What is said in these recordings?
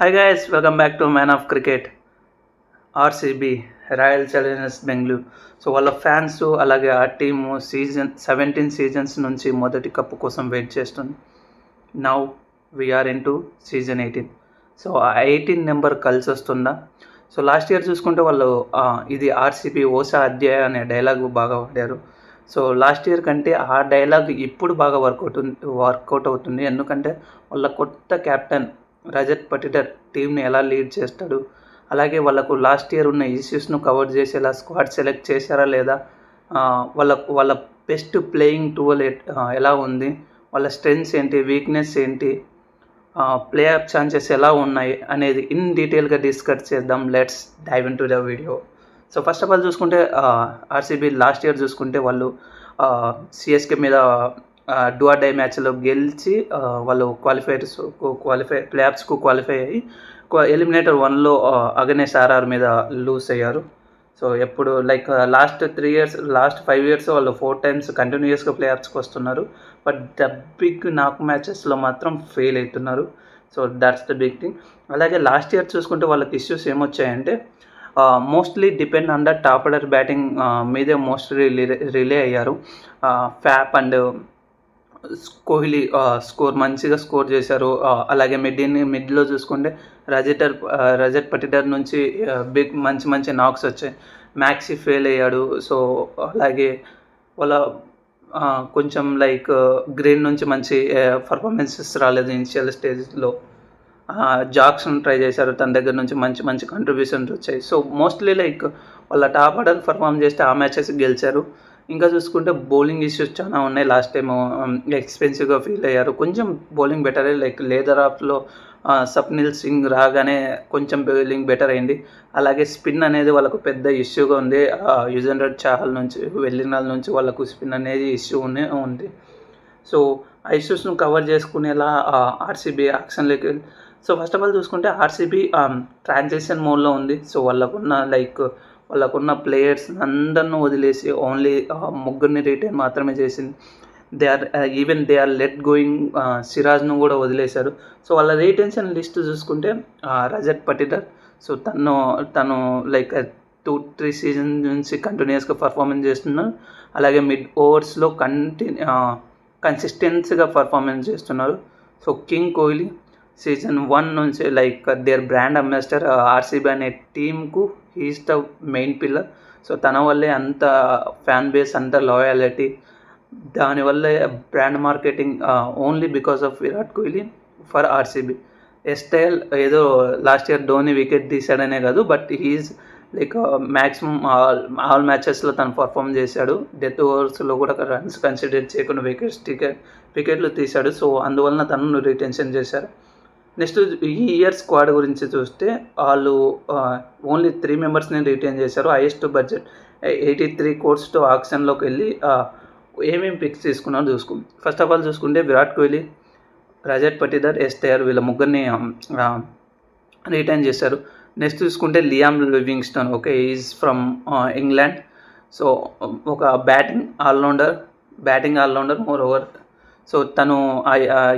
Hi guys welcome back to man of cricket RCB Royal Challengers Bengaluru so వాళ్ళ fans అలాగే ఆ team season seventeen seasons నుంచి మొదటి cup కోసం wait చేస్తుంది. Now we're into season eighteen so ఆ eighteen number కలిసి వస్తుందా? సో లాస్ట్ ఇయర్ చూసుకుంటే వాళ్ళు ఇది ఆర్సీబీ ఓసా అధ్యాయ అనే డైలాగ్ బాగా వాడారు సో లాస్ట్ ఇయర్ కంటే ఆ డైలాగ్ ఇప్పుడు బాగా వర్కౌట్ వర్కౌట్ అవుతుంది. ఎందుకంటే వాళ్ళ కొత్త కెప్టెన్ రజత్ పటిటర్ టీంని ఎలా లీడ్ చేస్తాడు? అలాగే వాళ్ళకు లాస్ట్ ఇయర్ ఉన్న ఇష్యూస్ను కవర్ చేసేలా స్క్వాడ్ సెలెక్ట్ చేశారా లేదా? వాళ్ళకు వాళ్ళ వాళ్ళ బెస్ట్ ప్లేయింగ్ టువల్ ఎలా ఉంది? వాళ్ళ స్ట్రెంగ్స్ ఏంటి? వీక్నెస్ ఏంటి? ప్లే ఆఫ్ ఛాన్సెస్ ఎలా ఉన్నాయి? అనేది ఇన్ డీటెయిల్గా డిస్కస్ చేద్దాం. Let's dive into the video. So first of all చూసుకుంటే ఆర్సీబీ లాస్ట్ ఇయర్ చూసుకుంటే వాళ్ళు సిఎస్కే మీద డూఆర్ డై మ్యాచ్లో గెలిచి వాళ్ళు క్వాలిఫైర్స్ క్వాలిఫై ప్లేఆఫ్స్కు క్వాలిఫై అయ్యి ఎలిమినేటర్ వన్లో అగనేష్ ఆర్ఆర్ మీద లూజ్ అయ్యారు. సో ఎప్పుడు like last three years last five years వాళ్ళు ఫోర్ టైమ్స్ కంటిన్యూస్గా ప్లేఆఫ్స్కి వస్తున్నారు. బట్ ద బిగ్ నాక్ మ్యాచెస్లో మాత్రం ఫెయిల్ అవుతున్నారు so that's the big thing అలాగే లాస్ట్ ఇయర్ చూసుకుంటే వాళ్ళకి issues ఏమొచ్చాయంటే mostly depend on the top order batting మీదే మోస్ట్లీ రిలే అయ్యారు. ఫ్యాప్ అండ్ కోహ్లీ స్కోర్ మంచిగా స్కోర్ చేశారు. అలాగే మిడ్ని మిడ్లో చూసుకుంటే రజటర్ ఆ, రజత్ పటిటర్ నుంచి బిగ్ మంచి మంచి నాక్స్ వచ్చాయి. మ్యాక్సీ ఫెయిల్ అయ్యాడు. సో అలాగే వాళ్ళ కొంచెం లైక్ గ్రీన్ నుంచి మంచి పర్ఫార్మెన్సెస్ రాలేదు ఇనిషియల్ స్టేజ్లో. జాక్సన్ ట్రై చేశారు. తన దగ్గర నుంచి మంచి మంచి కంట్రిబ్యూషన్స్ వచ్చాయి. సో మోస్ట్లీ లైక్ వాళ్ళ టాప్ ఆర్డర్ పర్ఫామ్ చేస్తే ఆ మ్యాచెస్ గెలిచారు. ఇంకా చూసుకుంటే బౌలింగ్ ఇష్యూస్ చాలా ఉన్నాయి. లాస్ట్ టైం ఎక్స్పెన్సివ్గా ఫీల్ అయ్యారు. కొంచెం బౌలింగ్ బెటరే లైక్ లేదర్ ఆఫ్లో సప్నిల్ సింగ్ రాగానే కొంచెం బౌలింగ్ బెటర్ అయింది. అలాగే స్పిన్ అనేది వాళ్ళకు పెద్ద ఇష్యూగా ఉంది. యుజెండర్ చాహల్ నుంచి వెళ్ళిన నుంచి వాళ్ళకు స్పిన్ అనేది ఇష్యూ ఉంది. సో ఆ ఇష్యూస్ను కవర్ చేసుకునేలా ఆర్సీబీ యాక్షన్లోకి సో ఫస్ట్ ఆఫ్ ఆల్ చూసుకుంటే ఆర్సీబీ ట్రాన్సాక్షన్ మోడ్లో ఉంది. సో వాళ్ళకున్న లైక్ వాళ్ళకున్న ప్లేయర్స్ అందరిని వదిలేసి ఓన్లీ ముగ్గురిని రిటైన్ మాత్రమే చేసింది they are even they are let going సిరాజ్ను కూడా వదిలేశారు. సో వాళ్ళ రీటెన్షన్ లిస్ట్ చూసుకుంటే రజత్ పటిదర్ సో తను తను లైక్ టూ త్రీ సీజన్ నుంచి కంటిన్యూస్గా పర్ఫార్మెన్స్ చేస్తున్నారు. అలాగే మిడ్ ఓవర్స్లో కంటిన్యూ కన్సిస్టెన్సీగా పర్ఫార్మెన్స్ చేస్తున్నారు. So king Kohli season one నుంచి like their brand ambassador RCB అనే టీమ్కు he's the main pillar so తన వల్లే అంత ఫ్యాన్ బేస్ అంత లాయాలిటీ దానివల్లే brand marketing only because of Virat Kohli for RCB ఎస్టైల్ ఏదో లాస్ట్ ఇయర్ ధోని వికెట్ తీశాడనే కాదు but he's like maximum all all మ్యాచెస్లో తను పర్ఫామ్ చేశాడు. డెత్ ఓవర్స్లో కూడా రన్స్ కన్సిడర్ చేయకుండా వికెట్స్ టికెట్ వికెట్లు తీశాడు. సో అందువలన తనను రిటెన్షన్ చేశారు. నెక్స్ట్ ఈ ఇయర్ స్క్వాడ్ గురించి చూస్తే వాళ్ళు ఓన్లీ త్రీ మెంబర్స్ని రిటైన్ చేశారు హైయెస్ట్ బడ్జెట్ ఎయిటీ త్రీ కోర్స్తో ఆక్షన్లోకి వెళ్ళి ఏమేమి పిక్స్ తీసుకున్నారో చూసుకుంది. ఫస్ట్ ఆఫ్ ఆల్ చూసుకుంటే విరాట్ కోహ్లీ రజత్ పటిదర్ ఎస్టైర్ వీళ్ళ ముగ్గురిని రిటైన్ చేశారు. నెక్స్ట్ చూసుకుంటే Liam Livingstone okay is from England so ఒక batting allrounder batting allrounder moreover so తను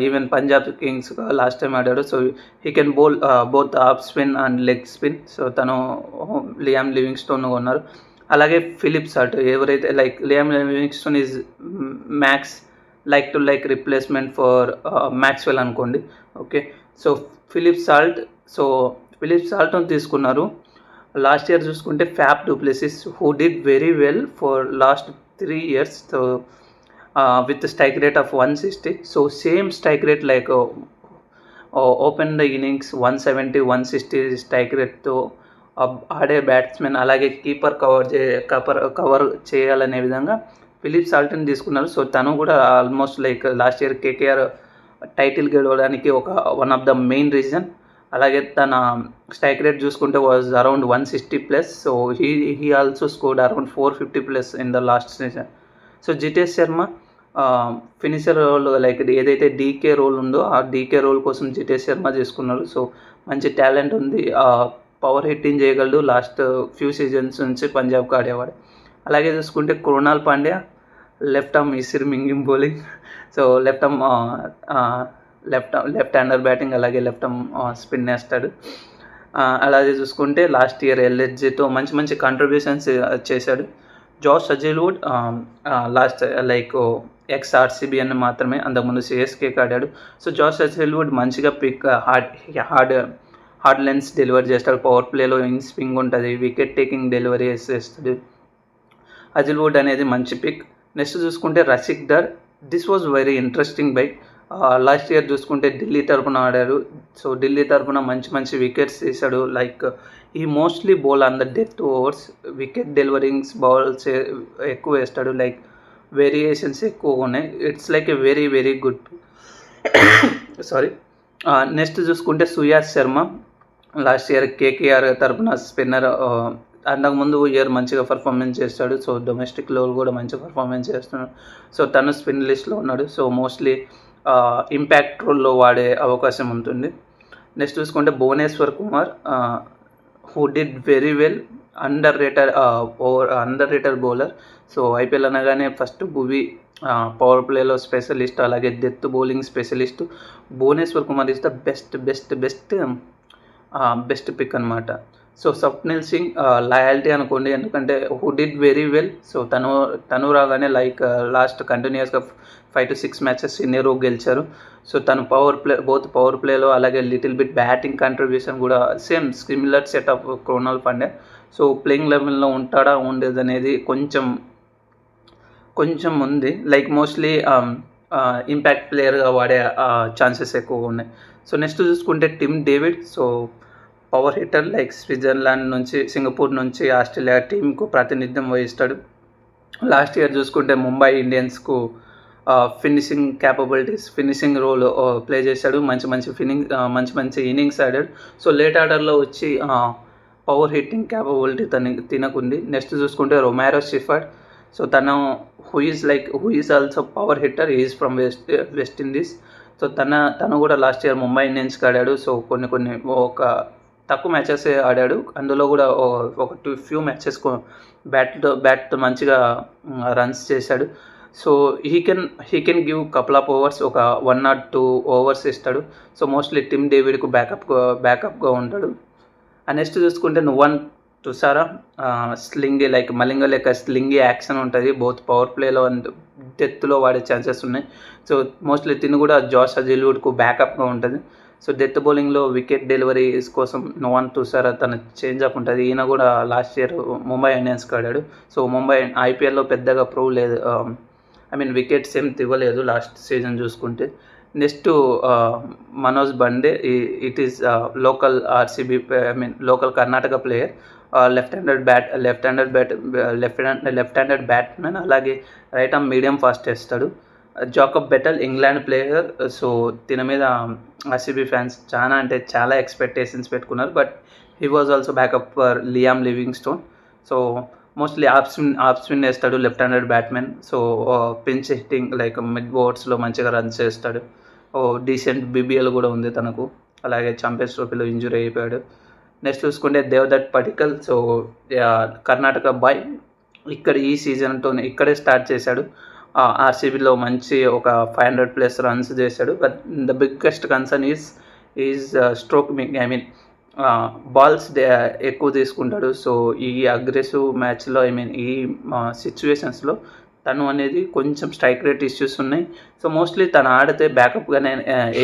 even Punjab Kings last time ఆడాడు. So he can bowl both off spin and leg spin so తను Liam Livingstone ఉన్నారు అలాగే Philip Salt ఎవరైతే like Liam Livingstone is max like to like replacement for Maxwell అనుకోండి. Okay so Philip Salt so Philip సాల్ట్ని తీసుకున్నారు. Last year చూసుకుంటే Faf du Plessis who did very well for last three years so with strike rate of one sixty so same strike rate like open the innings one seventy one sixty strike రేట్తో ఆడే batsmen అలాగే keeper cover చే cover cover చేయాలనే విధంగా Philip సాల్టన్ తీసుకున్నారు. So తను కూడా almost like last year KKR title గెలవడానికి ఒక one of the main reason అలాగే తన స్ట్రైక్ రేట్ చూసుకుంటే was around one sixty plus so he he also scored around four fifty plus in the last season so Jitesh Sharma finisher role like ఏదైతే DK role ఉందో ఆ DK role కోసం జితేష్ శర్మ చేసుకున్నారు. So మంచి talent ఉంది. Power hitting చేయగలడు. Last few seasons నుంచి పంజాబ్కి ఆడేవాడు. అలాగే చూసుకుంటే కృణాల్ పాండ్యా లెఫ్ట్ ఆర్మ్ ఇసిర్ మింగిం bowling so left arm left left hander batting అలాగే లెఫ్ట్ స్పిన్ వేస్తాడు. అలాగే చూసుకుంటే లాస్ట్ ఇయర్ ఎల్హెచ్జితో మంచి మంచి కాంట్రిబ్యూషన్స్ చేశాడు. Josh Hazlewood last like ex RCB అని మాత్రమే అంతకుముందు సిఎస్కేకి ఆడాడు. సో జాస్ సజీల్వుడ్ మంచిగా pick hard hard hard length delivery చేస్తాడు. పవర్ ప్లేలో ఇన్ స్వింగ్ ఉంటుంది. వికెట్ టేకింగ్ డెలివరీ చేస్తాడు అజిల్వుడ్ అనేది మంచి పిక్ నెక్స్ట్ చూసుకుంటే Rasikh Dar this was very interesting pick last year చూసుకుంటే ఢిల్లీ తరపున ఆడారు సో ఢిల్లీ తరపున మంచి మంచి వికెట్స్ తీశాడు లైక్ ఈ mostly bowl on the death overs wicket deliveries bowls ఎక్కువ వేస్తాడు. లైక్ వేరియేషన్స్ ఎక్కువగా ఉన్నాయి. It's like a very very good sorry next చూసుకుంటే Suyash Sharma. Last year KKR తరపున స్పిన్నర్ uh, అంతకుముందు ఇయర్ మంచిగా పర్ఫార్మెన్స్ చేస్తాడు. సో డొమెస్టిక్లో కూడా మంచి పర్ఫార్మెన్స్ చేస్తున్నాడు. సో తను స్పిన్ లిస్ట్లో ఉన్నాడు. సో మోస్ట్లీ ఇంపాక్ట్ రోల్లో వాడే అవకాశం ఉంటుంది. నెక్స్ట్ చూసుకుంటే Bhuvneshwar Kumar who did very well under rated over under rated bowler so IPL అనగానే ఫస్ట్ భువి పవర్ ప్లేలో స్పెషలిస్ట్ అలాగే death bowling specialist Bhuvneshwar Kumar is the best best best best pick అనమాట so Swapnil Singh loyalty అనుకోండి ఎందుకంటే who did very well so తను తను రాగానే like last కంటిన్యూస్గా five to six matches in row గెలిచారు. సో తను పవర్ ప్లే బోత్ పవర్ ప్లేలో అలాగే లిటిల్ బిట్ బ్యాటింగ్ కంట్రిబ్యూషన్ కూడా same similar setup Krunal Pandya so playing లెవెల్లో ఉంటాడా ఉండేది అనేది కొంచెం కొంచెం ఉంది. లైక్ మోస్ట్లీ ఇంపాక్ట్ ప్లేయర్గా వాడే uh, ఛాన్సెస్ ఎక్కువగా ఉన్నాయి. సో నెక్స్ట్ చూసుకుంటే Tim David so power hitter like Switzerland నుంచి సింగపూర్ నుంచి ఆస్ట్రేలియా టీంకు ప్రాతినిధ్యం వహిస్తాడు. లాస్ట్ ఇయర్ చూసుకుంటే Mumbai ఇండియన్స్కు finishing capabilities finishing role play చేశాడు. మంచి మంచి ఫినింగ్ uh, మంచి మంచి ఇన్నింగ్స్ ఆడాడు. సో లేట్ ఆర్డర్లో వచ్చి పవర్ హిట్టింగ్ క్యాపబిలిటీ తన తినకుంది. నెక్స్ట్ చూసుకుంటే రొమారో షిఫర్డ్ సో తను who is like who is also power hitter is from West West Indies so తన తను కూడా లాస్ట్ ఇయర్ ముంబై ఇండియన్స్కి ఆడాడు. సో కొన్ని కొన్ని ఒక తక్కువ మ్యాచెస్ ఆడాడు. అందులో కూడా ఒక two few matches bat bat మంచిగా రన్స్ చేశాడు. So he can he can give couple of overs ఒక వన్ నాట్ టూ ఓవర్స్ ఇస్తాడు. సో మోస్ట్లీ టిమ్ డేవిడ్కు బ్యాకప్ బ్యాకప్గా ఉంటాడు. నెక్స్ట్ చూసుకుంటే నువ్వన్ చూసారా? స్లింగి లైక్ మలింగ లెక్క స్లింగి యాక్షన్ ఉంటుంది. బోత్ పవర్ ప్లేలో అండ్ డెత్లో వాడే ఛాన్సెస్ ఉన్నాయి. సో మోస్ట్లీ తిని కూడా జాష్ అజిల్వుడ్కు బ్యాకప్గా ఉంటుంది. సో డెత్ బౌలింగ్లో వికెట్ డెలివరీస్ కోసం నోవన్ తుసారా తన చేంజ్ అప్ ఉంటుంది. ఈయన కూడా లాస్ట్ ఇయర్ ముంబై ఇండియన్స్కి ఆడాడు. సో ముంబై ఐపీఎల్లో పెద్దగా ప్రూవ్ లేదు. ఐ మీన్ వికెట్స్ ఏం ఇవ్వలేదు లాస్ట్ సీజన్ చూసుకుంటే. నెక్స్ట్ మనోజ్ బండే. It is local RCB I mean local Karnataka player. Left handed bat left handed bat left hand left handed batsmen అలాగే రైట్ ఆర్మ్ మీడియం ఫాస్ట్ వేస్తాడు Jacob Bethell England player so దీని మీద RCB fans చాలా అంటే చాలా expectations పెట్టుకున్నారు but he was also backup for Liam Livingstone so mostly off spin off spin వేస్తాడు left handed batsmen so pinch hitting like mid బోర్డ్స్లో మంచిగా runs చేస్తాడు. ఓ decent BBL కూడా ఉంది తనకు. అలాగే చంపేస్ ట్రోఫీలో ఇంజురీ అయిపోయాడు. నెక్స్ట్ చూసుకుంటే దేవదట్ పటికల్. సో కర్ణాటక బాయ్ ఇక్కడ ఈ సీజన్తో ఇక్కడే స్టార్ట్ చేశాడు. ఆర్సీబీలో మంచి ఒక ఫైవ్ హండ్రెడ్ ప్లస్ రన్స్ చేశాడు. But the biggest concern is is stroke making I mean balls ఎక్కువ తీసుకుంటాడు. సో ఈ అగ్రెసివ్ మ్యాచ్లో ఐ మీన్ ఈ సిచ్యువేషన్స్లో తను అనేది కొంచెం స్ట్రైక్ రేట్ ఇష్యూస్ ఉన్నాయి. సో మోస్ట్లీ తను ఆడితే బ్యాకప్గానే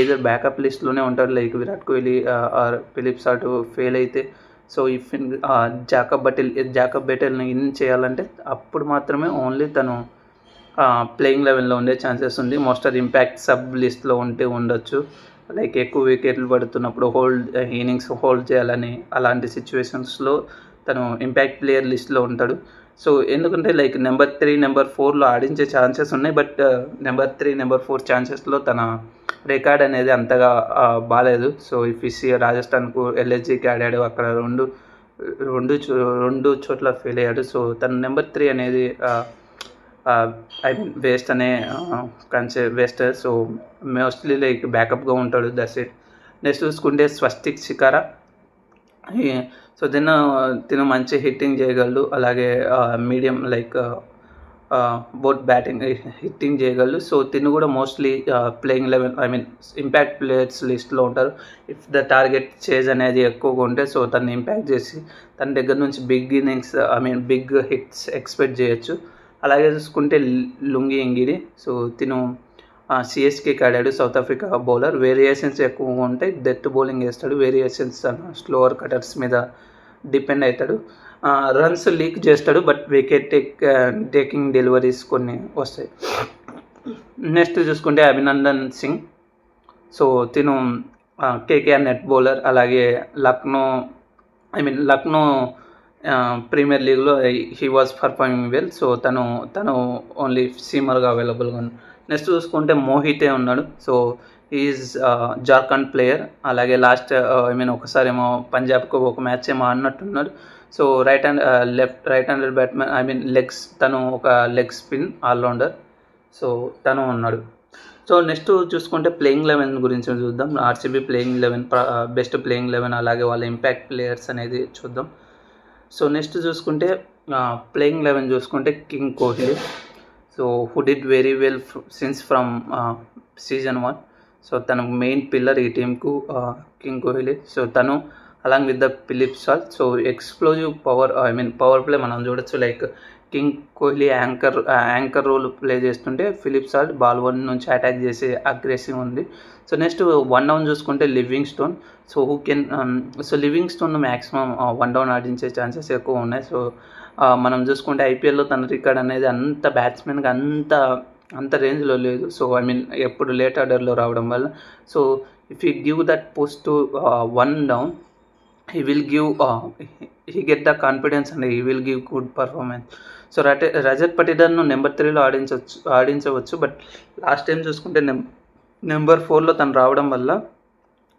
ఏదో బ్యాకప్ లిస్ట్లోనే ఉంటాడు. Like Virat Kohli or Phillips అటు ఫెయిల్ అయితే. So if Jacob Bethell Jacob బెటెల్ని in చేయాలంటే అప్పుడు మాత్రమే ఓన్లీ తను ప్లేయింగ్ లెవెల్లో ఉండే ఛాన్సెస్ ఉంది. మోస్టర్ ఇంపాక్ట్ సబ్ లిస్ట్లో ఉంటే ఉండొచ్చు. లైక్ ఎక్కువ వికెట్లు పడుతున్నప్పుడు హోల్డ్ ఇన్నింగ్స్ హోల్డ్ చేయాలని అలాంటి సిచ్యువేషన్స్లో తను ఇంపాక్ట్ ప్లేయర్ లిస్ట్లో ఉంటాడు. సో ఎందుకంటే లైక్ నెంబర్ త్రీ నెంబర్ ఫోర్లో ఆడించే ఛాన్సెస్ ఉన్నాయి but number three number four ఛాన్సెస్లో తన రికార్డ్ అనేది అంతగా బాగాలేదు సో ఇఫ్ ఇసి రాజస్థాన్కు ఎల్ఎస్జీకి ఆడాడు అక్కడ రెండు రెండు రెండు చోట్ల ఫెయిల్ అయ్యాడు. సో తన నెంబర్ త్రీ అనేది ఐ మీన్ వేస్ట్ అనే కన్సే వేస్ట్ సో మోస్ట్లీ లైక్ బ్యాకప్గా ఉంటాడు. దట్స్ ఇట్ నెక్స్ట్ చూసుకుంటే స్వస్తిక్ శిఖారా. సో తిన తిన మంచి హిట్టింగ్ చేయగలడు. అలాగే medium like both batting hitting చేయగలరు సో తిను కూడా mostly playing eleven I mean impact players లిస్ట్లో ఉంటారు. ఇఫ్ ద టార్గెట్ చేజ్ అనేది ఎక్కువగా ఉంటే సో తను ఇంపాక్ట్ చేసి తన దగ్గర నుంచి big innings I mean big hits expect చేయొచ్చు. అలాగే చూసుకుంటే లుంగి ఎంగిడి. సో తిను సిఎస్కేకి ఆడాడు సౌత్ ఆఫ్రికా బౌలర్ వేరియేషన్స్ ఎక్కువగా ఉంటాయి. డెత్ బౌలింగ్ వేస్తాడు. వేరియేషన్స్ స్లోవర్ కటర్స్ మీద డిపెండ్ అవుతాడు. రన్స్ లీక్ చేస్తాడు but wicket take taking deliveries కొన్ని వస్తాయి. నెక్స్ట్ చూసుకుంటే అభినందన్ సింగ్. సో తిను కేకేఆర్ నెట్ బౌలర్ అలాగే Lucknow I mean Lucknow premier లీగ్లో he was performing well. So తను తను ఓన్లీ సీమర్గా అవైలబుల్గా ఉన్నాడు నెక్స్ట్ చూసుకుంటే మోహితే ఉన్నాడు. So is Jharkhand player. అలాగే లాస్ట్ ఐ మీన్ ఒకసారి ఏమో పంజాబ్కు ఒక మ్యాచ్ ఏమో అన్నట్టున్నారు so right hand left right handed batsmen I mean legs తను ఒక లెగ్ స్పిన్ ఆల్రౌండర్ సో తను ఉన్నాడు. సో నెక్స్ట్ చూసుకుంటే ప్లేయింగ్ లెవెన్ గురించి చూద్దాం. RCB playing eleven best playing eleven అలాగే వాళ్ళ ఇంపాక్ట్ ప్లేయర్స్ అనేది చూద్దాం. సో నెక్స్ట్ చూసుకుంటే ప్లేయింగ్ లెవెన్ చూసుకుంటే king Kohli. So who did very well since from season one so తన మెయిన్ పిల్లర్ ఈ టీంకు కింగ్ కోహ్లీ సో తను along with the Philip Salt so explosive power I mean power play మనం చూడొచ్చు. Like king Kohli anchor anchor role play చేస్తుంటే Philip Salt ball one నుంచి attack చేసే aggressive ఉంది. సో నెక్స్ట్ వన్ డౌన్ చూసుకుంటే Livingstone so who can so Livingstone maximum one down ఆడించే chances ఎక్కువ ఉన్నాయి. సో మనం చూసుకుంటే ఐపీఎల్లో తన రికార్డ్ అనేది అంత బ్యాట్స్మెన్గా అంత అంత రేంజ్లో లేదు. సో ఐ మీన్ ఎప్పుడు లేట్ ఆర్డర్లో రావడం వల్ల. So if you give that post to one down he will give he get the confidence and he will give good performance. So రట రజత్ పటిదర్ను నెంబర్ త్రీలో ఆడించవచ్చు ఆడించవచ్చు. బట్ లాస్ట్ టైం చూసుకుంటే నెం నెంబర్ ఫోర్లో తను రావడం వల్ల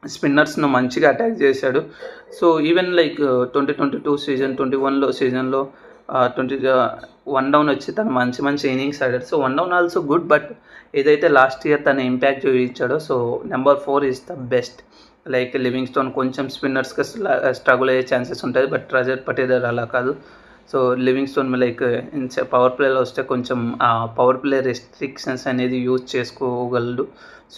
స్పిన్నర్స్ను మంచిగా అటాక్ చేశాడు. So even like twenty twenty two season twenty వన్లో సీజన్లో ట్వంటీ వన్ డౌన్ వచ్చి తను మంచి మంచి ఇన్నింగ్స్ ఆడాడు. So one down also good but ఏదైతే లాస్ట్ ఇయర్ తన impact చూపించాడో so number four is the best like Livingstone కొంచెం స్పిన్నర్స్కి స్ట్రగుల్ అయ్యే ఛాన్సెస్ ఉంటుంది బట్ రజత్ పటేదర్ అలా కాదు. So living stone like power ప్లేలో వస్తే కొంచెం ఆ పవర్ ప్లే రెస్ట్రిక్షన్స్ అనేది use చేసుకోగలడు.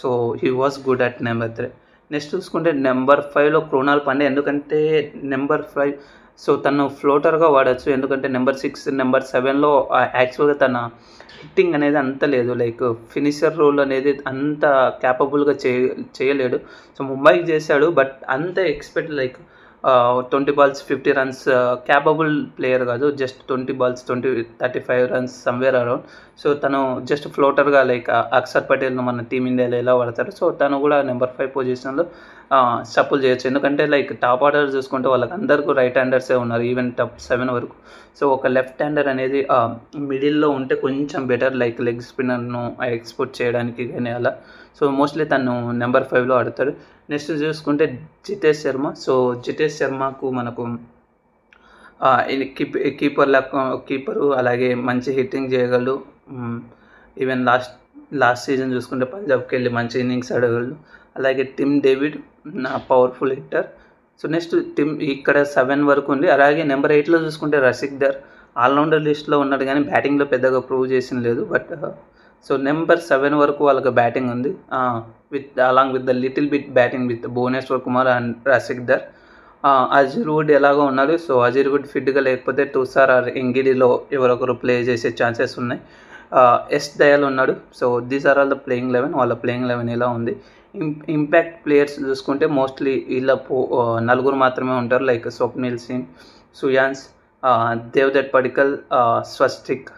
So he was good at number three next చూసుకుంటే నెంబర్ ఫైవ్లో క్రోనాల్ పండే ఎందుకంటే నెంబర్ ఫైవ్ సో తను ఫ్లోటర్గా వాడచ్చు. ఎందుకంటే నెంబర్ సిక్స్ నెంబర్ సెవెన్లో యాక్చువల్గా తన హిట్టింగ్ అనేది అంత లేదు. లైక్ ఫినిషర్ రోల్ అనేది అంత క్యాపబుల్గా చేయ చేయలేడు. సో ముంబైకి చేశాడు బట్ అంత expect like twenty balls fifty runs capable player కాదు just twenty balls twenty thirty five runs somewhere around so తను జస్ట్ ఫ్లోటర్గా లైక్ అక్షర్ పటేల్ను మన టీమిండియాలో ఎలా పడతారు సో తను కూడా నెంబర్ ఫైవ్ పొజిషన్లో సపోల్ చేయొచ్చు. ఎందుకంటే లైక్ టాప్ ఆర్డర్ చూసుకుంటే వాళ్ళకి అందరికీ రైట్ హ్యాండర్సే ఉన్నారు ఈవెన్ టాప్ సెవెన్ వరకు. సో ఒక లెఫ్ట్ హ్యాండర్ అనేది మిడిల్లో ఉంటే కొంచెం బెటర్ లైక్ లెగ్ స్పిన్నర్ను ఎక్స్పోర్ట్ చేయడానికి కానీ అలా. సో మోస్ట్లీ తను నెంబర్ ఫైవ్లో ఆడతాడు. నెక్స్ట్ చూసుకుంటే జితేష్ శర్మ. సో జితేష్ శర్మకు మనకు కీప్ కీపర్ కీపరు అలాగే మంచి హిట్టింగ్ చేయగలడు. ఈవెన్ లాస్ట్ లాస్ట్ సీజన్ చూసుకుంటే పంజాబ్కి వెళ్ళి మంచి ఇన్నింగ్స్ ఆడగలడు. అలాగే టిమ్ డేవిడ్ నా powerful hitter so next Tim ఇక్కడ సెవెన్ వరకు ఉంది. అలాగే నెంబర్ ఎయిట్లో చూసుకుంటే రసిక్ దర్ ఆల్రౌండర్ లిస్ట్లో ఉన్నాడు కానీ బ్యాటింగ్లో పెద్దగా ప్రూవ్ చేసిన లేదు. బట్ సో నెంబర్ సెవెన్ వరకు వాళ్ళకి బ్యాటింగ్ ఉంది. With along with the little bit batting with Bhuvneshwar Kumar and Rasikh Dar Hazlewood ఎలాగో ఉన్నాడు. సో అజీర్వుడ్ ఫిట్గా లేకపోతే టుసార్ ఆర్ ఎంగిడిలో ఎవరొకరు ప్లే చేసే ఛాన్సెస్ ఉన్నాయి. ఎస్ దయాల్ ఉన్నాడు. So these are all the playing eleven వాళ్ళ ప్లేయింగ్ లెవెన్ ఇలా ఉంది? ఇంపాక్ట్ ప్లేయర్స్ చూసుకుంటే మోస్ట్లీ వీళ్ళ పో నలుగురు మాత్రమే ఉంటారు. లైక్ స్వప్నిల్ సింగ్ సుయాన్స్ దేవదట్ పడికల్ స్వస్టిక్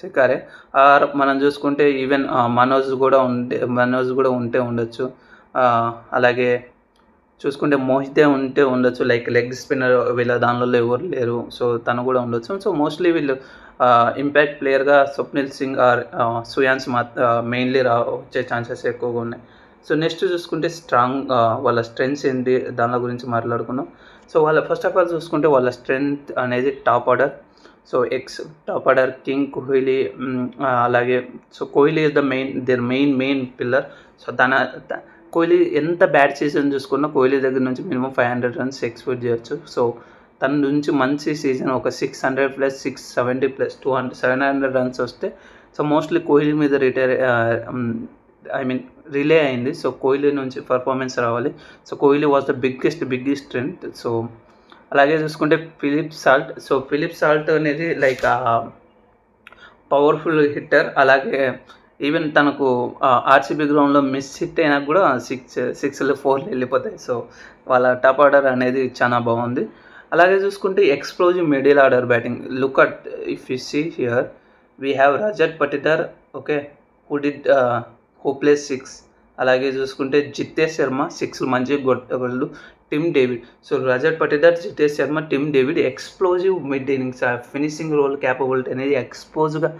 శికారే ఆర్ మనం చూసుకుంటే ఈవెన్ మనోజ్ కూడా ఉంటే మనోజ్ కూడా ఉంటే ఉండొచ్చు. అలాగే చూసుకుంటే మోహితే ఉంటే ఉండొచ్చు. లైక్ లెగ్ స్పిన్నర్ వీళ్ళ దానిలో ఎవరు లేరు. సో తను కూడా ఉండొచ్చు. సో మోస్ట్లీ వీళ్ళు ఇంపాక్ట్ ప్లేయర్గా స్వప్నిల్ సింగ్ ఆర్ సుయాన్స్ మా మెయిన్లీ రా వచ్చే ఛాన్సెస్ ఎక్కువగా ఉన్నాయి. సో నెక్స్ట్ చూసుకుంటే స్ట్రాంగ్ వాళ్ళ స్ట్రెంగ్స్ ఏంటి దాని గురించి మాట్లాడుకున్నాం సో వాళ్ళ ఫస్ట్ ఆఫ్ ఆల్ చూసుకుంటే వాళ్ళ స్ట్రెంగ్త్ అనేది top order. So ex top order king Kohli అలాగే so Kohli is the main there main main pillar so తన కోహ్లీ ఎంత బ్యాట్ సీజన్ చూసుకున్నా కోహ్లీ దగ్గర నుంచి minimum five hundred runs expect చేయొచ్చు. సో తన నుంచి మంచి సీజన్ ఒక six hundred plus six seventy plus two hundred seven hundred runs వస్తే సో మోస్ట్లీ కోహ్లీ మీద రిటైర్ ఐ మీన్ రిలే అయింది. సో కోహ్లీ నుంచి పర్ఫార్మెన్స్ రావాలి. So Kohli was the biggest biggest strength so అలాగే చూసుకుంటే Philip Salt so Philip Salt అనేది like powerful hitter అలాగే even తనకు ఆర్సీబీ గ్రౌండ్లో మిస్ హిట్ అయినా కూడా సిక్స్ సిక్స్లు ఫోర్లు వెళ్ళిపోతాయి. సో వాళ్ళ టాప్ ఆర్డర్ అనేది చాలా బాగుంది. అలాగే చూసుకుంటే explosive middle order batting look at if you see here we have Rajat Patidar okay who did who place six అలాగే చూసుకుంటే జితేష్ శర్మ సిక్స్ మంచి కొట్టగలడు Tim David so Rajat Patidar Jitesh Sharma Tim David explosive mid innings finishing role capability అనేది ఎక్స్పోజ్గా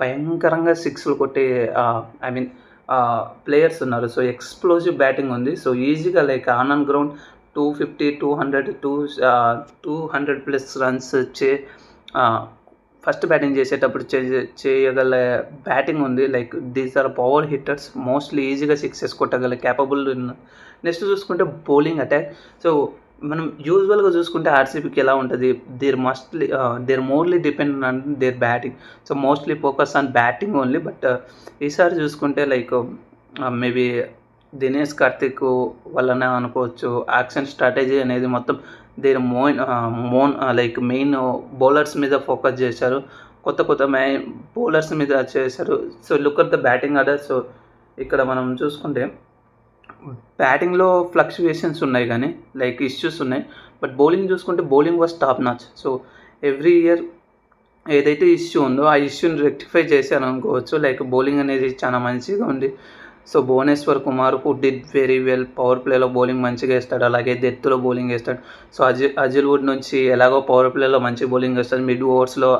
భయంకరంగా సిక్స్లు కొట్టే I mean players ఉన్నారు. So explosive batting ఉంది. సో ఈజీగా like on on ground two fifty two hundred two two hundred plus runs చే first batting చేసేటప్పుడు చే చేయగల బ్యాటింగ్ ఉంది. Like these are power hitters. Mostly ఈజీగా సిక్సెస్ కొట్టగల క్యాపబుల్ నెక్స్ట్ చూసుకుంటే బౌలింగ్ అటాక్. సో మనం యూజువల్గా చూసుకుంటే ఆర్సీబీకి ఎలా ఉంటుంది? They're mostly they're merely depend on their batting. So mostly focus on batting only. But ఈసారి చూసుకుంటే లైక్ మేబీ దినేష్ కార్తిక్ వల్లనే అనుకోవచ్చు. యాక్షన్ స్ట్రాటజీ అనేది మొత్తం దేర్ మోన్ మోన్ లైక్ మెయిన్ బౌలర్స్ మీద ఫోకస్ చేశారు. కొత్త కొత్త మే బౌలర్స్ మీద చేశారు. So look at the batting order so ఇక్కడ మనం చూసుకుంటే బ్యాటింగ్లో ఫ్లక్చువేషన్స్ ఉన్నాయి కానీ లైక్ ఇష్యూస్ ఉన్నాయి. బట్ బౌలింగ్ చూసుకుంటే bowling was top notch so every year ఏదైతే ఇష్యూ ఉందో ఆ ఇష్యూని రెక్టిఫై చేశాను అనుకోవచ్చు లైక్ బౌలింగ్ అనేది చాలా మంచిగా ఉంది. So Bhuvneshwar Kumar who did very well power ప్లేలో బౌలింగ్ మంచిగా వేస్తాడు. అలాగే డెత్లో బౌలింగ్ వేస్తాడు. సో అజి అజిల్ వుడ్ నుంచి ఎలాగో పవర్ ప్లేలో మంచి బౌలింగ్ వేస్తాడు. మిడ్ ఓవర్స్లో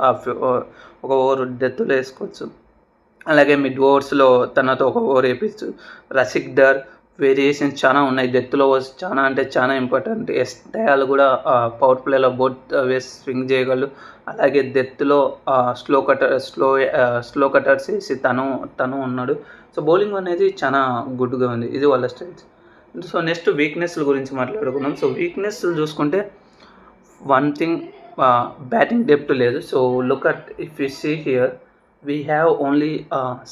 ఒక ఓవర్ డెత్లో వేసుకోవచ్చు. అలాగే మిడ్ ఓవర్స్లో తనతో ఒక ఓవర్ వేయించు రసిక్ డర్ వేరియేషన్స్ చాలా ఉన్నాయి. డెత్లో చాలా అంటే చాలా ఇంపార్టెంట్ ఎస్ దయాలు కూడా పవర్ ప్లేలో బోట్ వేసి స్వింగ్ చేయగలరు అలాగే డెత్లో slow cutter slow slow cutters వేసి తను తను ఉన్నాడు. సో బౌలింగ్ అనేది చాలా గుడ్గా ఉంది. ఇది వాళ్ళ స్ట్రెంగ్స్ సో నెక్స్ట్ వీక్నెస్ల గురించి మాట్లాడుకున్నాం సో వీక్నెస్ చూసుకుంటే వన్ థింగ్ బ్యాటింగ్ డెప్త్ లేదు. So look at if you see here we have only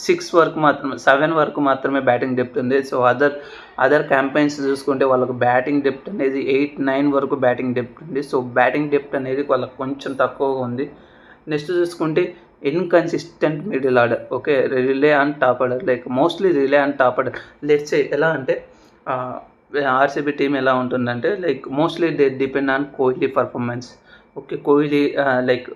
six వరకు మాత్రమే సెవెన్ వరకు మాత్రమే బ్యాటింగ్ డెప్త్ ఉంది. సో అదర్ అదర్ క్యాంపెయిన్స్ చూసుకుంటే వాళ్ళకు బ్యాటింగ్ డెప్త్ అనేది ఎయిట్ నైన్ వరకు బ్యాటింగ్ డెప్త్ ఉంది. సో బ్యాటింగ్ డెప్త్ అనేది వాళ్ళకి కొంచెం తక్కువగా ఉంది. నెక్స్ట్ చూసుకుంటే inconsistent middle order okay rely and top order like mostly rely and top order let's ఎలా అంటే ఆర్సీబీ టీం ఎలా ఉంటుందంటే like mostly they depend on Kohli performance okay Kohli like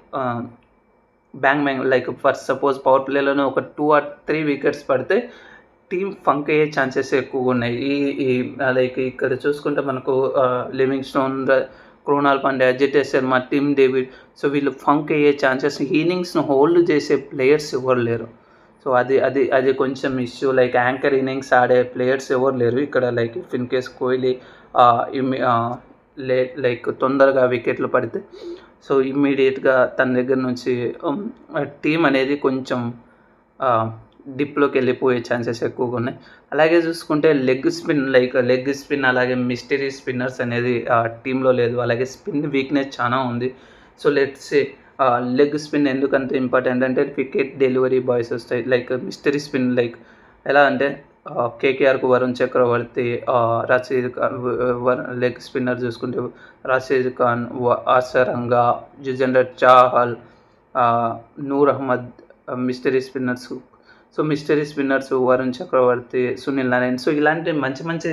bang bang like for suppose power ప్లేలోనే ఒక two or three wickets పడితే team ఫంక్ అయ్యే chances ఎక్కువగా ఉన్నాయి. ఈ ఈ లైక్ ఇక్కడ చూసుకుంటే మనకు Livingstone Krunal Pandya Jitesh Sharma Tim David. So వీళ్ళు ఫంక్ అయ్యే ఛాన్సెస్ ఇన్నింగ్స్ను హోల్డ్ చేసే ప్లేయర్స్ ఎవరు లేరు. సో అది అది అది కొంచెం ఇష్యూ. లైక్ యాంకర్ ఇన్నింగ్స్ ఆడే ప్లేయర్స్ ఎవరు లేరు. ఇక్కడ like if in case Kohli లే లైక్ తొందరగా వికెట్లు పడితే. సో ఇమ్మీడియట్గా తన దగ్గర నుంచి టీం అనేది కొంచెం డిప్లోకి వెళ్ళిపోయే ఛాన్సెస్ ఎక్కువగా ఉన్నాయి. అలాగే చూసుకుంటే leg spin like leg spin అలాగే మిస్టరీ స్పిన్నర్స్ అనేది టీంలో లేదు. అలాగే స్పిన్ వీక్నెస్ చాలా ఉంది. సో లెట్స్ లెగ్ స్పిన్ ఎందుకంత ఇంపార్టెంట్ అంటే వికెట్ డెలివరీ బాయ్స్ వస్తాయి. లైక్ మిస్టరీ స్పిన్ లైక్ ఎలా అంటే కేకేఆర్కు వరుణ్ చక్రవర్తి రషీద్ ఖాన్ లెగ్ స్పిన్నర్ చూసుకుంటే Rashid Khan ఆసరంగా Yuzvendra Chahal Noor Ahmad mystery spinners so mystery spinners Varun Chakravarthy Sunil Narine. So ఇలాంటి మంచి మంచి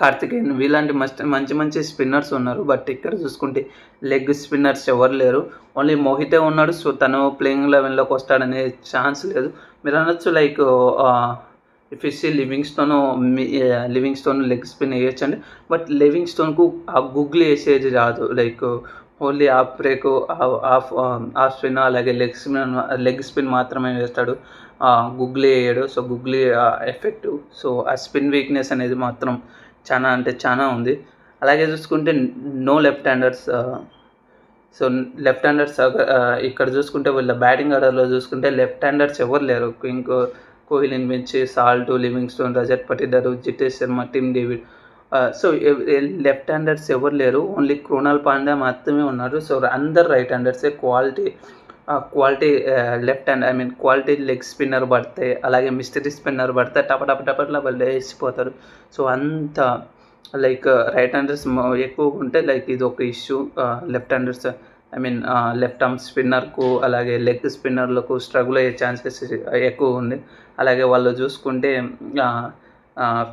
కార్తికేయన్ వీలాంటి మస్ట్ మంచి మంచి స్పిన్నర్స్ ఉన్నారు. బట్ ఇక్కడ చూసుకుంటే లెగ్ స్పిన్నర్స్ ఎవరు లేరు. ఓన్లీ మోహితే ఉన్నాడు. సో తను ప్లేయింగ్ లెవెన్లోకి వస్తాడనే ఛాన్స్ లేదు. మీరు అనొచ్చు లైక్ ఫిష్ ఇస్ Livingstone Livingstone leg spin వేయచ్చండి. బట్ లివింగ్ స్టోన్కు ఆ గుగ్లీ వేసేది రాదు. Like only off break off off spin అలాగే లెగ్ స్పిన్ లెగ్ స్పిన్ మాత్రమే వేస్తాడు గుగ్లీ వేయడు. సో గుగ్లీ ఎఫెక్టివ్ సో ఆ స్పిన్ వీక్నెస్ అనేది మాత్రం చాలా అంటే చాలా ఉంది. అలాగే చూసుకుంటే no left handers so left handers ఇక్కడ చూసుకుంటే వీళ్ళ బ్యాటింగ్ ఆర్డర్లో చూసుకుంటే లెఫ్ట్ హ్యాండర్స్ ఎవరు లేరు. ఇంకో కోహ్లీని మించి Salt Livingstone Rajat Patidar Jitesh Sharma Tim David so left handers ఎవరు లేరు ఓన్లీ క్రోనాల్ పాండ్యా మాత్రమే ఉన్నారు. సో అందరు right హ్యాండర్సే quality quality left hand I mean quality leg spinner పడితే అలాగే మిస్టరీ స్పిన్నర్ పడితే టప టప టపట్లా వాళ్ళు వేసిపోతారు. సో అంత లైక్ రైట్ హ్యాండర్స్ ఎక్కువ ఉంటే లైక్ ఇది ఒక issue left handers I mean left arm స్పిన్నర్కు అలాగే లెగ్ స్పిన్నర్లకు స్ట్రగుల్ అయ్యే ఛాన్సెస్ ఎక్కువ ఉంది. అలాగే వాళ్ళు చూసుకుంటే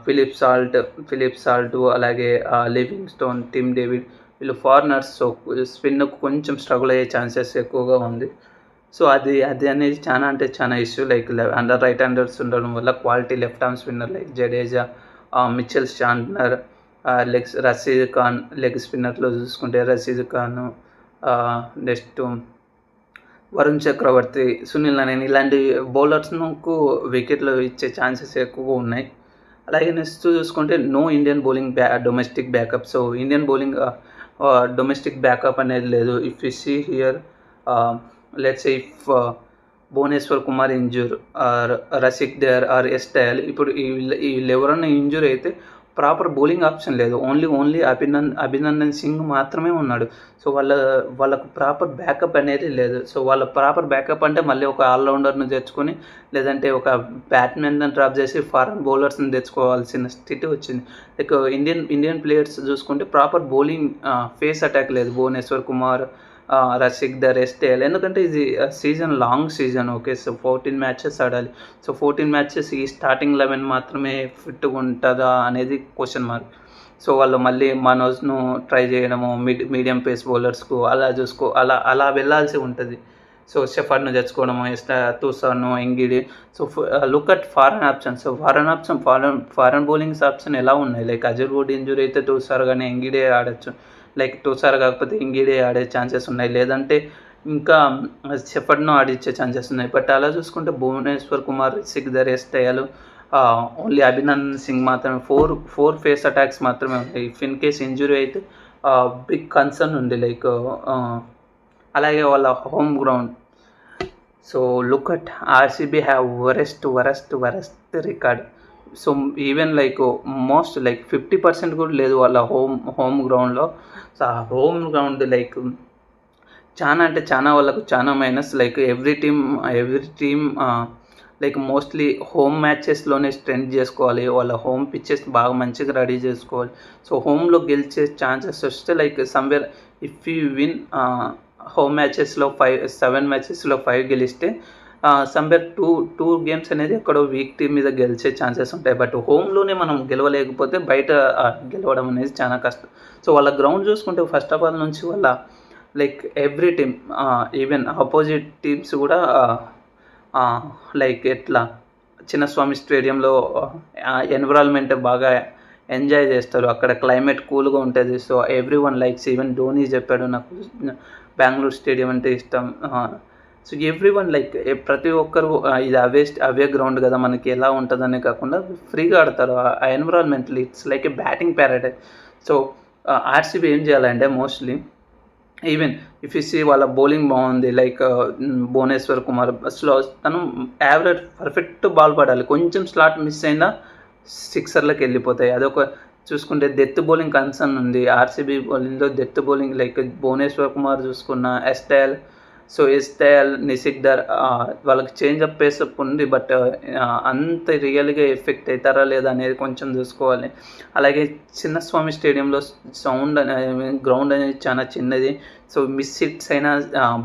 ఫిలిప్ సాల్ట్ ఫిలిప్ సాల్ట్ అలాగే లివింగ్ స్టోన్ టిమ్ డేవిడ్ వీళ్ళు ఫారినర్స్ సో స్పిన్కు కొంచెం స్ట్రగుల్ అయ్యే ఛాన్సెస్ ఎక్కువగా ఉంది. సో అది అది అనేది చాలా అంటే చాలా issue like under right handers ఉండడం వల్ల quality left arm spinner like Jadeja Mitchell Santner legs Rashid Khan leg స్పిన్నర్లో చూసుకుంటే రసీద్ ఖాన్ నెక్స్ట్ వరుణ్ చక్రవర్తి సునీల్ నరేన్ ఇలాంటి బౌలర్స్కు వికెట్లు ఇచ్చే ఛాన్సెస్ ఎక్కువగా ఉన్నాయి. అలాగే నెక్స్ట్ చూసుకుంటే నో ఇండియన్ బౌలింగ్ బ్యా domestic backup so Indian bowling domestic backup అనేది లేదు. If you see here let's if Bhuvneshwar Kumar injure or Rasikh Dar or Yash Dayal ఇప్పుడు వీళ్ళు ఎవరన్నా ఇంజూర్ అయితే ప్రాపర్ బౌలింగ్ ఆప్షన్ లేదు. ఓన్లీ ఓన్లీ అభినందన్ అభినందన్ సింగ్ మాత్రమే ఉన్నాడు. సో వాళ్ళ వాళ్ళకు ప్రాపర్ బ్యాకప్ అనేది లేదు. సో వాళ్ళ ప్రాపర్ బ్యాకప్ అంటే మళ్ళీ ఒక ఆల్రౌండర్ను తెచ్చుకొని లేదంటే ఒక బ్యాట్మెన్ డ్రాప్ చేసి ఫారెన్ బౌలర్స్ని తెచ్చుకోవాల్సిన స్థితి వచ్చింది. లైక్ ఇండియన్ ఇండియన్ ప్లేయర్స్ చూసుకుంటే ప్రాపర్ బౌలింగ్ ఫేస్ అటాక్ లేదు. భువనేశ్వర్ కుమార్ రసిక్ ద రెస్ట్ వేయాలి ఎందుకంటే ఇది season long season okay? So fourteen matches ఆడాలి. సో ఫోర్టీన్ మ్యాచెస్ ఈ స్టార్టింగ్ లెవెన్ మాత్రమే ఫిట్గా ఉంటుందా అనేది క్వశ్చన్ మార్క్. సో వాళ్ళు మళ్ళీ మనోజ్ను ట్రై చేయడము మిడ్ మీడియం పేస్ బౌలర్స్కు అలా చూసుకో అలా అలా వెళ్ళాల్సి ఉంటుంది. సో షెఫర్ను తెచ్చుకోవడము తూసాను Ngidi. So look at foreign option. So foreign option foreign foreign bowlings option ఎలా ఉన్నాయి? లైక్ అజర్ వుడ్ ఇంజురీ అయితే తూసారు కానీ ఎంగిడే ఆడచ్చు. లైక్ టూసార్ కాకపోతే ఇంగిడే ఆడే ఛాన్సెస్ ఉన్నాయి. లేదంటే ఇంకా షెఫర్డ్ను ఆడిచ్చే ఛాన్సెస్ ఉన్నాయి. బట్ అలా చూసుకుంటే భువనేశ్వర్ కుమార్ సిక్ దరేస్తయాలు ఓన్లీ అభినందన్ సింగ్ మాత్రమే. ఫోర్ ఫోర్ ఫేస్ అటాక్స్ మాత్రమే ఉన్నాయి. ఇఫ్ ఇన్ కేస్ ఇంజురీ అయితే బిగ్ కన్సర్న్ ఉంది. లైక్ అలాగే వాళ్ళ home ground. So look at RCB have worst worst worst record. So even like most like fifty percent కూడా లేదు వాళ్ళ హోమ్ హోమ్ గ్రౌండ్లో. హోమ్ గ్రౌండ్ లైక్ చాలా అంటే చాలా వాళ్ళకు చాలా minus like every team every team like mostly home మ్యాచెస్లోనే strength చేసుకోవాలి. వాళ్ళ హోమ్ పిచ్చెస్ బాగా మంచిగా రెడీ చేసుకోవాలి. సో హోమ్లో గెలిచే ఛాన్సెస్ వస్తే like somewhere if you win home మ్యాచెస్లో five seven మ్యాచెస్లో ఫైవ్ గెలిస్తే సమ్వేర్ టూ టూ గేమ్స్ అనేది ఎక్కడో వీక్ టీమ్ మీద గెలిచే ఛాన్సెస్ ఉంటాయి. బట్ హోమ్లోనే మనం గెలవలేకపోతే బయట గెలవడం అనేది చాలా కష్టం. సో వాళ్ళ గ్రౌండ్ చూసుకుంటే ఫస్ట్ ఆఫ్ ఆల్ నుంచి వాళ్ళ like every team even opposite teams కూడా లైక్ ఎట్లా చిన్నస్వామి స్టేడియంలో ఎన్విరాన్మెంట్ బాగా ఎంజాయ్ చేస్తారు. అక్కడ క్లైమేట్ కూల్గా ఉంటుంది. So every one likes. Even Dhoni చెప్పాడు నాకు బెంగళూరు స్టేడియం అంటే ఇష్టం. సో ఎవ్రీ వన్ లైక్ ప్రతి ఒక్కరు ఇది అవే అవే గ్రౌండ్ కదా మనకి ఎలా ఉంటుందనే కాకుండా ఫ్రీగా ఆడతారు. ఆ environment it's like a batting paradise so RCB ఏం చేయాలంటే మోస్ట్లీ ఈవెన్ ఇఫ్ సి వాళ్ళ బౌలింగ్ బాగుంది లైక్ భువనేశ్వర్ కుమార్ స్లో తను యావరేజ్ పర్ఫెక్ట్ బాల్ పడాలి. కొంచెం స్లాట్ మిస్ అయినా సిక్సర్లకు వెళ్ళిపోతాయి. అదొక చూసుకుంటే డెత్ బౌలింగ్ కన్సర్న్ ఉంది. ఆర్సీబీ బౌలింగ్లో death bowling like Bhuvneshwar Kumar చూసుకున్న ఎస్టైల్ సో ఎస్టైల్ నిసిగ్దర్ వాళ్ళకి చేంజ్ అప్ పేసప్ ఉంది బట్ అంత రియల్గా ఎఫెక్ట్ అవుతారా లేదా అనేది కొంచెం చూసుకోవాలి. అలాగే చిన్నస్వామి స్టేడియంలో సౌండ్ అనేది గ్రౌండ్ అనేది చాలా చిన్నది. సో మిస్ హిట్స్ అయినా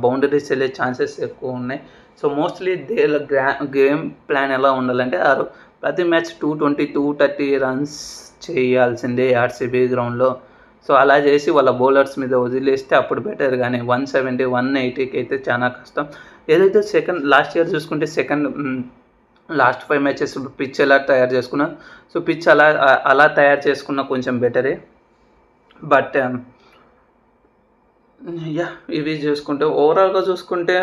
బౌండరీస్ వెళ్ళే ఛాన్సెస్ ఎక్కువ ఉన్నాయి. సో మోస్ట్లీ దే గ్రా గేమ్ ప్లాన్ ఎలా ఉండాలంటే ప్రతి match two twenty two thirty runs చేయాల్సిందే ఆర్సీబీ గ్రౌండ్లో సో అలా చేసి వాళ్ళ బౌలర్స్ మీద వదిలేస్తే అప్పుడు బెటర్ కానీ వన్ సెవెంటీ వన్ ఎయిటీకి అయితే చాలా కష్టం. ఏదైతే సెకండ్ లాస్ట్ ఇయర్ చూసుకుంటే second last five matches pitch ఎలా తయారు చేసుకున్నా సో పిచ్ అలా అలా తయారు చేసుకున్న కొంచెం బెటరే బట్ um, యా ఇవి చూసుకుంటే ఓవరాల్గా చూసుకుంటే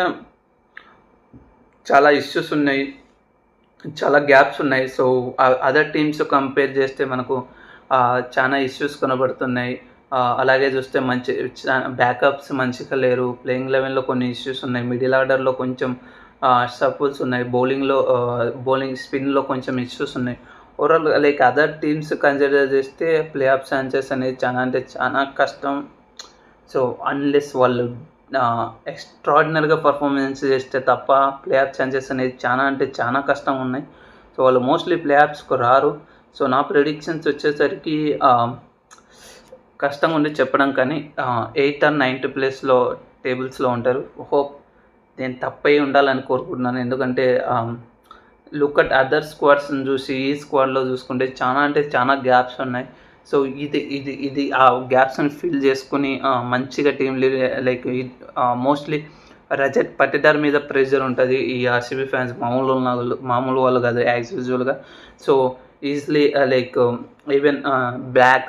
చాలా ఇష్యూస్ ఉన్నాయి. చాలా గ్యాప్స్ ఉన్నాయి. సో అదర్ టీమ్స్ కంపేర్ చేస్తే మనకు చాలా ఇష్యూస్ కనబడుతున్నాయి. అలాగే చూస్తే మంచి బ్యాకప్స్ మంచిగా లేరు. ప్లేయింగ్ లెవెన్లో కొన్ని ఇష్యూస్ ఉన్నాయి. మిడిల్ ఆర్డర్లో కొంచెం సపోర్ట్స్ ఉన్నాయి. బౌలింగ్లో బౌలింగ్ స్పిన్లో కొంచెం ఇష్యూస్ ఉన్నాయి. Overall like other teams consider చేస్తే ప్లే ఆఫ్ ఛాన్సెస్ అనేది చాలా అంటే చాలా కష్టం. సో అన్లెస్ వాళ్ళు ఎక్స్ట్రాడినరీగా పర్ఫార్మెన్స్ చేస్తే తప్ప ప్లే ఆఫ్ ఛాన్సెస్ అనేది చాలా అంటే చాలా కష్టం ఉన్నాయి. సో వాళ్ళు మోస్ట్లీ ప్లే ఆఫ్స్కు రారు. సో నా ప్రిడిక్షన్స్ వచ్చేసరికి కష్టంగా ఉండి చెప్పడం కానీ ఎయిత్ అండ్ నైన్త్ ప్లేస్లో టేబుల్స్లో ఉంటారు. హోప్ నేను తప్పై ఉండాలని కోరుకుంటున్నాను. ఎందుకంటే లుక్ అట్ అదర్ స్క్వాడ్స్ని చూసి ఈ స్క్వాడ్లో చూసుకుంటే చాలా అంటే చాలా గ్యాప్స్ ఉన్నాయి. సో ఇది ఇది ఇది ఆ గ్యాప్స్ని ఫిల్ చేసుకుని మంచిగా team like mostly Rajat Patidar మీద ప్రెషర్ ఉంటుంది. ఈ ఆర్సీబీ ఫ్యాన్స్ మామూలు వాళ్ళు మామూలు వాళ్ళు కాదు యాజ్ యూజువల్గా. So easily like even back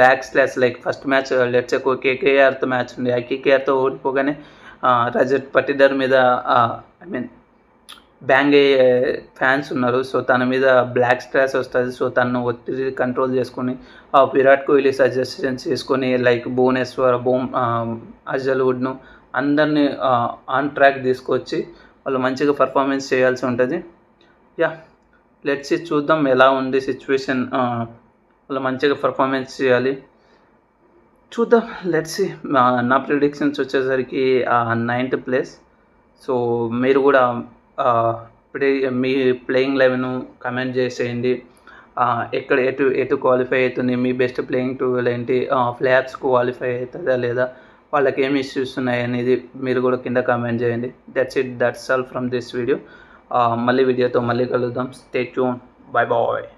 back slash like first match let's ఎక్కువ కేకేఆర్తో మ్యాచ్ ఉంది. ఆ కేకేఆర్తో ఓడిపోగానే రజత్ పట్టిదర్ మీద ఐ మీన్ బ్యాంగ్ అయ్యే ఫ్యాన్స్ ఉన్నారు. సో తన మీద బ్లాక్ స్ట్రాస్ వస్తుంది. సో తను ఒత్తిడి కంట్రోల్ చేసుకొని ఆ విరాట్ కోహ్లీ సజెషన్స్ చేసుకొని లైక్ భువనేశ్వర్ బోమ్ అజల్వుడ్ను అందరినీ ఆన్ ట్రాక్ తీసుకొచ్చి వాళ్ళు మంచిగా పర్ఫార్మెన్స్ చేయాల్సి ఉంటుంది. యా లెట్స్ చూద్దాం ఎలా ఉంది సిచ్యువేషన్ వాళ్ళు మంచిగా పర్ఫార్మెన్స్ చేయాలి. చూద్దాం లెట్స్ నా ప్రిడిక్షన్స్ వచ్చేసరికి నైన్త్ ప్లేస్ సో మీరు కూడా ప్లే మీ ప్లేయింగ్ లెవెన్ కమెంట్ చేసేయండి. ఎక్కడ ఎటు ఎటు క్వాలిఫై అవుతుంది మీ బెస్ట్ ప్లేయింగ్ టూవెల్ ఏంటి ఫ్లాప్స్ క్వాలిఫై అవుతుందా లేదా వాళ్ళకి ఏమి ఇష్యూస్ ఉన్నాయి అనేది మీరు కూడా కింద కామెంట్ చేయండి. That's it that's all from this video మళ్ళీ వీడియోతో మళ్ళీ కలుద్దాం. Stay tune bye bye